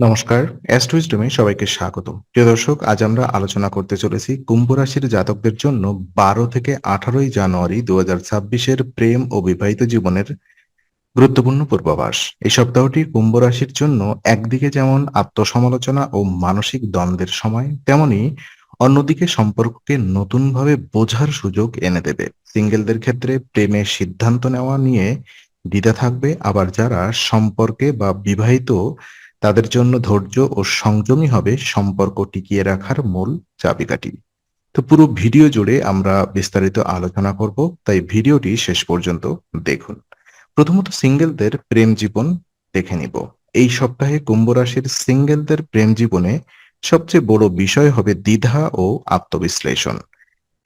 নমস্কার অ্যাস্ট্রোইস্টমে সবাইকে স্বাগত প্রিয় দর্শক, আজ আমরা আলোচনা করতে চলেছি কুম্ভ রাশির জাতকদের জন্য বারো থেকে আঠারোই জানুয়ারি দু হাজার প্রেম ও বিবাহিত জীবনের গুরুত্বপূর্ণ পূর্বাভাস। এই সপ্তাহটি কুম্ভ রাশির জন্য একদিকে যেমন আত্মসমালোচনা ও মানসিক দ্বন্দ্বের সময়, তেমনি অন্যদিকে সম্পর্ককে নতুনভাবে বোঝার সুযোগ এনে দেবে। সিঙ্গেলদের ক্ষেত্রে প্রেমের সিদ্ধান্ত নেওয়া নিয়ে দ্বিধা থাকবে। আবার যারা সম্পর্কে বা বিবাহিত তাদের জন্য ধৈর্য ও সংযমী হবে সম্পর্ক টিকিয়ে রাখার মূল চাবিকাঠি। তো পুরো ভিডিও জুড়ে আমরা বিস্তারিত আলোচনা করব, তাই ভিডিওটি শেষ পর্যন্ত দেখুন। প্রথমত সিঙ্গেলদের প্রেম জীবন দেখে নিব। এই সপ্তাহে কুম্ভ রাশির সিঙ্গেলদের প্রেম জীবনে সবচেয়ে বড় বিষয় হবে দ্বিধা ও আত্মবিশ্লেষণ।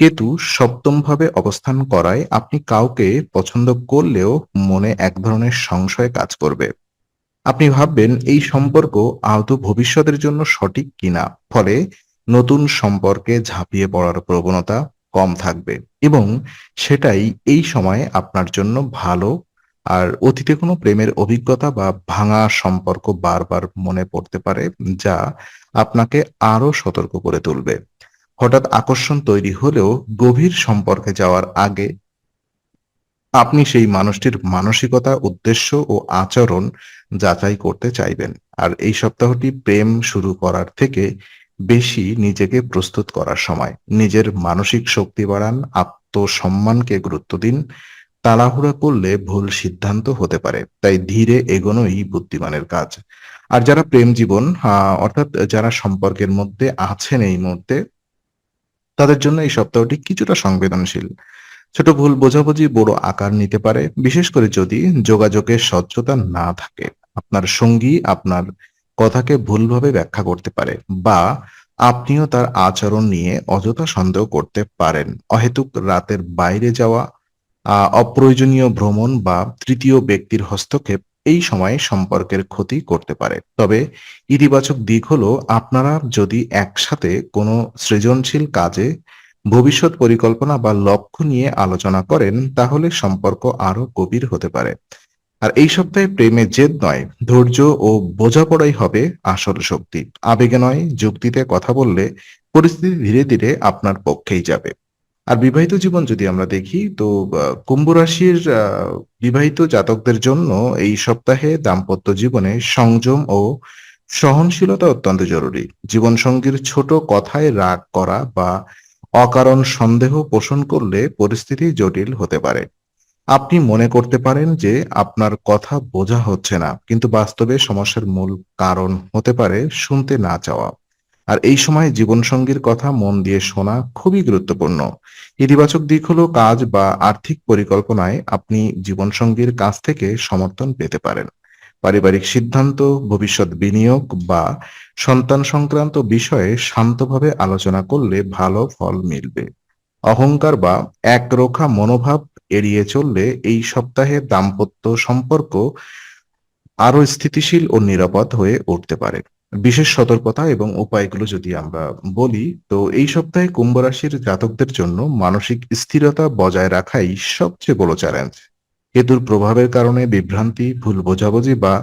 কেতু সপ্তম ভাবে অবস্থান করায় আপনি কাউকে পছন্দ করলেও মনে এক ধরনের সংশয় কাজ করবে। আপনি ভাববেন, এই সম্পর্ক আদৌ ভবিষ্যতের জন্য সঠিক কিনা? ফলে নতুন সম্পর্কে ঝাঁপিয়ে পড়ার প্রবণতা কম থাকবে এবং সেটাই এই সময়ে আপনার জন্য ভালো। আর অতীতে কোনো প্রেমের অভিজ্ঞতা বা ভাঙা সম্পর্ক বারবার মনে পড়তে পারে, যা আপনাকে আরও সতর্ক করে তুলবে। হঠাৎ আকর্ষণ তৈরি হলেও গভীর সম্পর্কে যাওয়ার আগে আপনি সেই মানুষটির মানসিকতা, উদ্দেশ্য ও আচরণ যাচাই করতে চাইবেন। আর এই সপ্তাহটি প্রেম শুরু করার থেকে বেশি নিজেকে প্রস্তুত করার সময়। নিজের মানসিক শক্তি বাড়ান, আত্মসম্মানকে গুরুত্ব দিন। তাড়াহুড়া করলে ভুল সিদ্ধান্ত হতে পারে, তাই ধীরে এগোনোই বুদ্ধিমানের কাজ। আর যারা প্রেম জীবন অর্থাৎ যারা সম্পর্কের মধ্যে আছেন এই মুহূর্তে, তাদের জন্য এই সপ্তাহটি কিছুটা সংবেদনশীল। ছোট ভুল বোঝাবুঝি বড় আকার নিতে পারে, বিশেষ করে যদি যোগাযোগের স্বচ্ছতা না থাকে। আপনার সঙ্গী আপনার কথাকে ভুলভাবে ব্যাখ্যা করতে পারে বা আপনিও তার আচরণ নিয়ে অযথা সন্দেহ করতে পারেন। অহেতুক রাতের বাইরে যাওয়া অপ্রয়োজনীয় ভ্রমণ বা তৃতীয় ব্যক্তির হস্তক্ষেপ এই সময়ে সম্পর্কের ক্ষতি করতে পারে। তবে ইতিবাচক দিক হলো আপনারা যদি একসাথে কোনো সৃজনশীল কাজে ভবিষ্যৎ পরিকল্পনা বা লক্ষ্য নিয়ে আলোচনা করেন তাহলে সম্পর্ক আরও গভীর হতে পারে। আর এই সপ্তাহে প্রেমে জেদ নয়, ধৈর্য ও বোঝাপড়াই হবে আসল শক্তি। আবেগে নয়, যুক্তিতে কথা বললে পরিস্থিতি ধীরে ধীরে আপনার পক্ষেই যাবে। আর বিবাহিত জীবন যদি আমরা দেখি, তো কুম্ভ রাশির বিবাহিত জাতকদের জন্য এই সপ্তাহে দাম্পত্য জীবনে সংযম ও সহনশীলতা অত্যন্ত জরুরি। জীবনসঙ্গীর ছোট কথায় রাগ করা বা অকারণ সন্দেহ পোষণ করলে পরিস্থিতি জটিল হতে পারে। আপনি মনে করতে পারেন যে আপনার কথা বোঝা হচ্ছে না, কিন্তু বাস্তবে সমস্যার মূল কারণ হতে পারে শুনতে না চাওয়া। আর এই সময় জীবনসঙ্গীর কথা মন দিয়ে শোনা খুবই গুরুত্বপূর্ণ। ইতিবাচক দিক হলো কাজ বা আর্থিক পরিকল্পনায় আপনি জীবনসঙ্গীর কাছ থেকে সমর্থন পেতে পারেন। পারিবারিক সিদ্ধান্ত, ভবিষ্যৎ বিনিয়োগ বা সন্তান সংক্রান্ত বিষয়ে শান্তভাবে আলোচনা করলে ভালো ফল মিলবে। অহংকার বা একরোখা মনোভাব এড়িয়ে চললে এই সপ্তাহে দাম্পত্য সম্পর্ক আরও স্থিতিশীল ও নিরাপদ হয়ে উঠতে পারে। বিশেষ সতর্কতা এবং উপায়গুলো যদি আমরা বলি, তো এই সপ্তাহে কুম্ভ রাশির জাতকদের জন্য মানসিক স্থিরতা বজায় রাখাই সবচেয়ে বড় চ্যালেঞ্জ কেতুর প্রভাবের কারণে বিভ্রান্তি, ভুল বোঝাবুঝি বা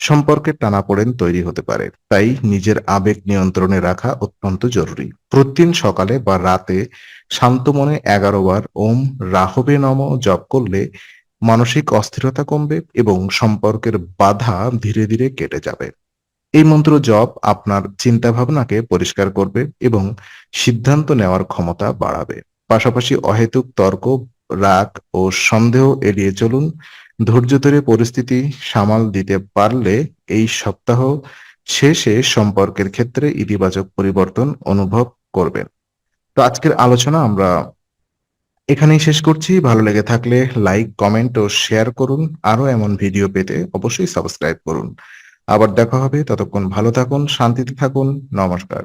সম্পর্কের টানাপোড়েন তৈরি হতে পারে। তাই নিজের আবেগ নিয়ন্ত্রণে রাখা অত্যন্ত জরুরি। প্রতিদিন সকালে বা রাতে শান্ত মনে এগারো বার ওম রাহবে নম জপ করলে মানসিক অস্থিরতা কমবে এবং সম্পর্কের বাধা ধীরে ধীরে কেটে যাবে। এই মন্ত্র জপ আপনার চিন্তা ভাবনাকে পরিষ্কার করবে এবং সিদ্ধান্ত নেওয়ার ক্ষমতা বাড়াবে। পাশাপাশি অহেতুক তর্ক, রাগ ও সন্দেহ এড়িয়ে চলুন। ধৈর্য ধরে পরিস্থিতি সামাল দিতে পারলে এই সপ্তাহ শেষে সম্পর্কের ক্ষেত্রে ইতিবাচক পরিবর্তন অনুভব করবেন। তো আজকের আলোচনা আমরা এখানেই শেষ করছি। ভালো লেগে থাকলে লাইক কমেন্ট ও শেয়ার করুন। আরও এমন ভিডিও পেতে অবশ্যই সাবস্ক্রাইব করুন। আবার দেখা হবে। ততক্ষণ ভালো থাকুন, শান্তিতে থাকুন। নমস্কার।